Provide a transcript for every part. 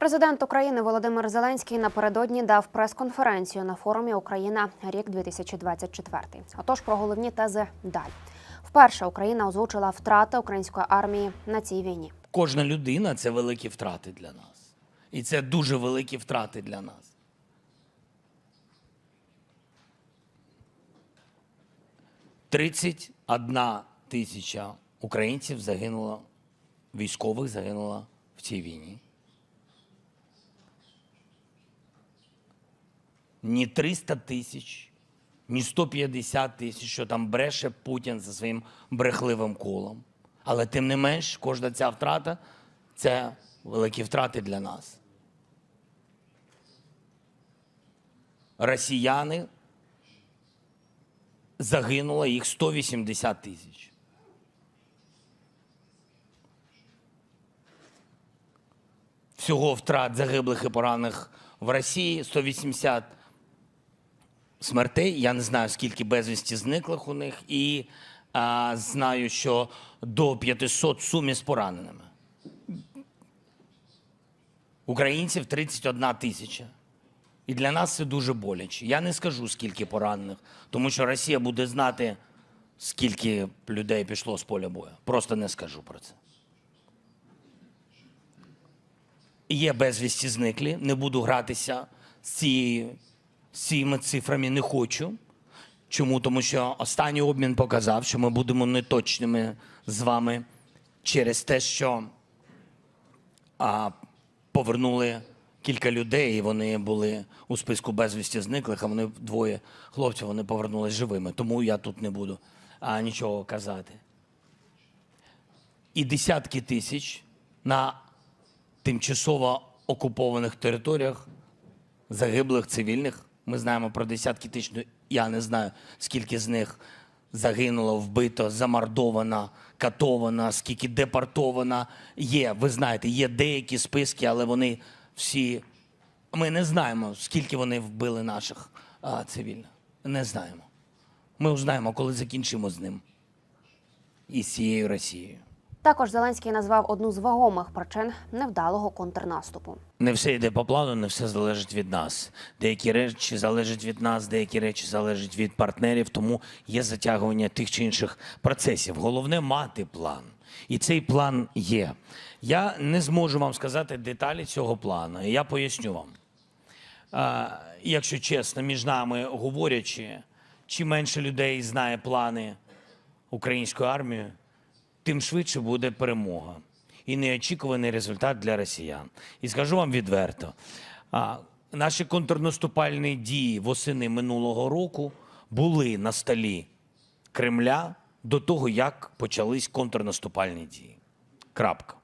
Президент України Володимир Зеленський напередодні дав прес-конференцію на форумі Україна рік 2024. Отож про головні тези далі. Вперше Україна озвучила втрати української армії на цій війні. Кожна людина це великі втрати для нас. І це дуже великі втрати для нас. Тридцять одна тисяча українців загинуло, військових загинуло в цій війні. Ні 300 тисяч, ні 150 тисяч, що там бреше Путін за своїм брехливим колом. Але тим не менш, кожна ця втрата це великі втрати для нас. Росіяни загинуло їх 180 тисяч. Всього втрат загиблих і поранених в Росії 180 смертей. Я не знаю, скільки безвісті зниклих у них, і а, знаю, що до 500 сумі з пораненими. Українців 31 тисяча. І для нас це дуже боляче. Я не скажу, скільки поранених, тому що Росія буде знати, скільки людей пішло з поля бою. Просто не скажу про це. Є безвісті зниклі, не буду гратися з, цією, цими цифрами, не хочу. Чому? Тому що останній обмін показав, що ми будемо неточними з вами через те, що а, повернули кілька людей, і вони були у списку безвісті зниклих, а вони двоє хлопців вони повернулись живими. Тому я тут не буду а, нічого казати. І десятки тисяч на тимчасово окупованих територіях загиблих цивільних. Ми знаємо про десятки тисяч. ну, Я не знаю, скільки з них загинуло, вбито, замордовано, катовано, скільки депортовано. Є, ви знаєте, є деякі списки, але вони всі. Ми не знаємо, скільки вони вбили наших а, цивільних. Не знаємо. Ми узнаємо, коли закінчимо з ним і з цією Росією. Також Зеленський назвав одну з вагомих причин невдалого контрнаступу. Не все йде по плану, не все залежить від нас. Деякі речі залежать від нас, деякі речі залежать від партнерів, тому є затягування тих чи інших процесів. Головне мати план. І цей план є. Я не зможу вам сказати деталі цього плану. Я поясню вам. А, якщо чесно, між нами говорячи, чим менше людей знає плани української армії, тим швидше буде перемога і неочікуваний результат для росіян. І скажу вам відверто: наші контрнаступальні дії восени минулого року були на столі Кремля до того, як почались контрнаступальні дії. Крапка.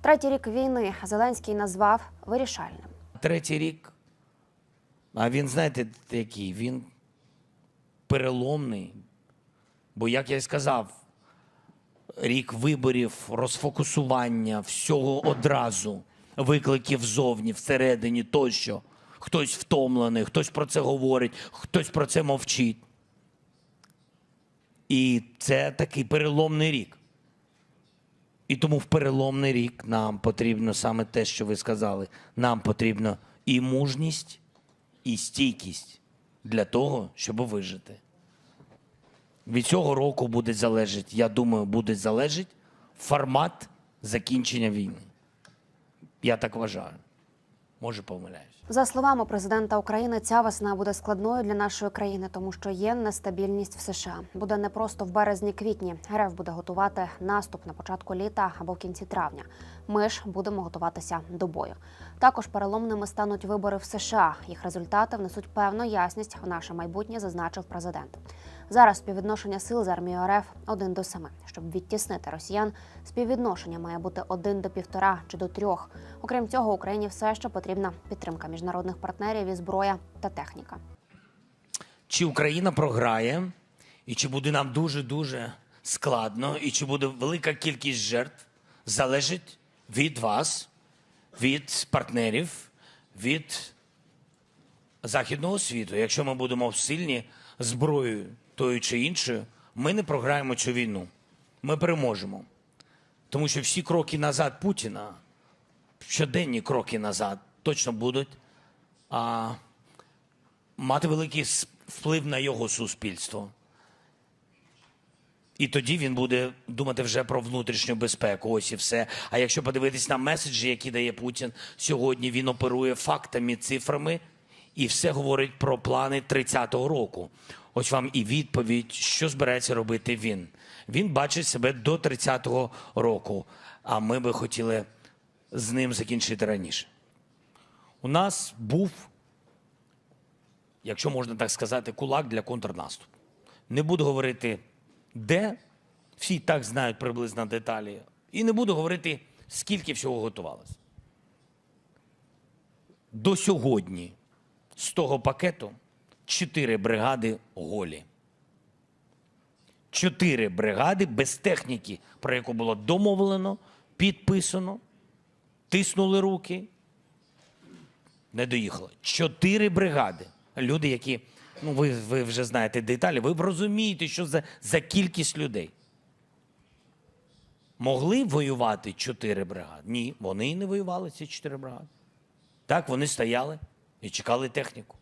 Третій рік війни Зеленський назвав вирішальним. Третій рік. А він, знаєте, який? Він переломний. Бо, як я й сказав, рік виборів, розфокусування, всього одразу, викликів ззовні, всередині тощо. Хтось втомлений, хтось про це говорить, хтось про це мовчить. І це такий переломний рік. І тому в переломний рік нам потрібно саме те, що ви сказали. Нам потрібно і мужність, і стійкість для того, щоб вижити. Від цього року буде залежати, я думаю, буде залежати формат закінчення війни. Я так вважаю. Може, помиляюсь. За словами президента України, ця весна буде складною для нашої країни, тому що є нестабільність в США. Буде не просто в березні-квітні. РФ буде готувати наступ на початку літа або в кінці травня. Ми ж будемо готуватися до бою. Також переломними стануть вибори в США. Їх результати внесуть певну ясність в наше майбутнє, зазначив президент. Зараз співвідношення сил з армією РФ один до семи. Щоб відтіснити росіян, співвідношення має бути один до півтора чи до трьох. Окрім цього, Україні все ще потрібна підтримка міжнародних партнерів і зброя та техніка. Чи Україна програє, і чи буде нам дуже-дуже складно, і чи буде велика кількість жертв, залежить від вас, від партнерів, від західного світу. Якщо ми будемо сильні зброєю тою чи іншою, ми не програємо цю війну. Ми переможемо. Тому що всі кроки назад Путіна, щоденні кроки назад, точно будуть а, мати великий вплив на його суспільство. І тоді він буде думати вже про внутрішню безпеку. Ось і все. А якщо подивитись на меседжі, які дає Путін сьогодні, він оперує фактами, цифрами і все говорить про плани 30-го року. Ось вам і відповідь, що збирається робити він. Він бачить себе до 30-го року, а ми би хотіли з ним закінчити раніше. У нас був, якщо можна так сказати, кулак для контрнаступу. Не буду говорити, де, всі так знають приблизно деталі. І не буду говорити, скільки всього готувалося. До сьогодні з того пакету чотири бригади голі. Чотири бригади без техніки, про яку було домовлено, підписано, тиснули руки, не доїхало. Чотири бригади. Люди, які, ну ви, ви вже знаєте деталі, ви розумієте, що за, за кількість людей. Могли воювати чотири бригади? Ні, вони і не воювали, ці чотири бригади. Так, вони стояли і чекали техніку.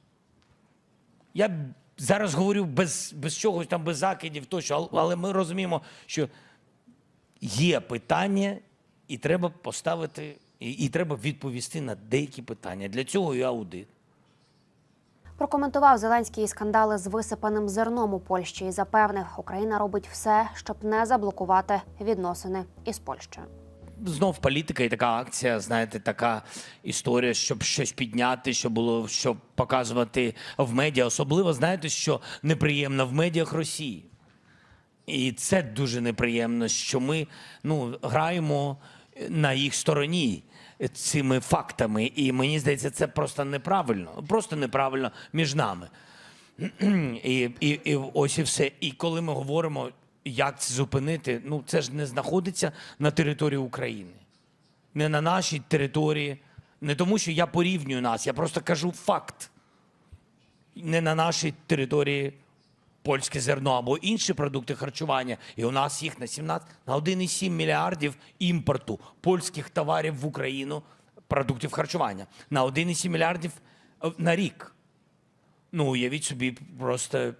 Я зараз говорю без, без чогось там, без закидів, тощо, але ми розуміємо, що є питання, і треба поставити, і, і треба відповісти на деякі питання. Для цього і аудит. Прокоментував Зеленський скандали з висипаним зерном у Польщі і запевнив, Україна робить все, щоб не заблокувати відносини із Польщею. Знов політика і така акція, знаєте, така історія, щоб щось підняти, щоб було щоб показувати в медіа. Особливо знаєте, що неприємно в медіях Росії. І це дуже неприємно, що ми ну, граємо на їх стороні цими фактами. І мені здається, це просто неправильно. Просто неправильно між нами. І, і, і ось і все. І коли ми говоримо, як це зупинити, ну це ж не знаходиться на території України, не на нашій території, не тому, що я порівнюю нас, я просто кажу факт. Не на нашій території польське зерно або інші продукти харчування. І у нас їх на 17, на 1,7 мільярдів імпорту польських товарів в Україну, продуктів харчування, на 1,7 мільярдів е, на рік. Ну, уявіть собі, просто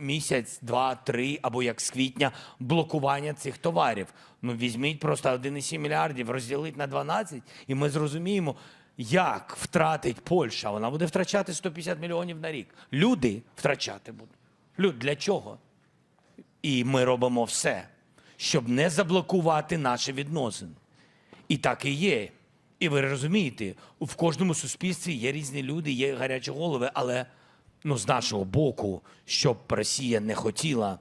місяць, два, три, або як з квітня блокування цих товарів. Ну, візьміть просто 1,7 мільярдів, розділіть на 12, і ми зрозуміємо, як втратить Польща. Вона буде втрачати 150 мільйонів на рік. Люди втрачати будуть. Люд, для чого? І ми робимо все, щоб не заблокувати наші відносини. І так і є. І ви розумієте, в кожному суспільстві є різні люди, є гарячі голови, але ну, з нашого боку, щоб Росія не хотіла,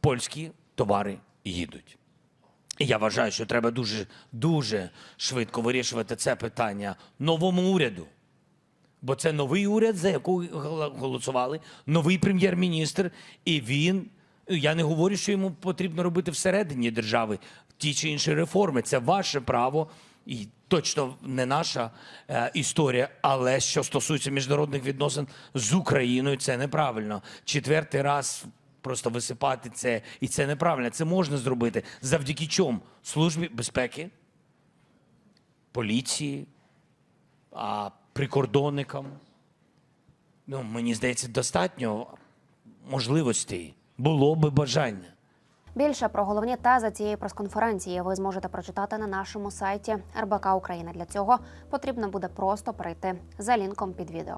польські товари їдуть. І я вважаю, що треба дуже, дуже швидко вирішувати це питання новому уряду. Бо це новий уряд, за який голосували, новий прем'єр-міністр, і він. Я не говорю, що йому потрібно робити всередині держави ті чи інші реформи. Це ваше право, і точно не наша е, історія. Але що стосується міжнародних відносин з Україною, це неправильно. Четвертий раз просто висипати це, і це неправильно. Це можна зробити завдяки чому? Службі безпеки, поліції, а прикордонникам. Ну, мені здається, достатньо можливостей. Було би бажання. Більше про головні тези цієї прес-конференції ви зможете прочитати на нашому сайті РБК Україна. Для цього потрібно буде просто перейти за лінком під відео.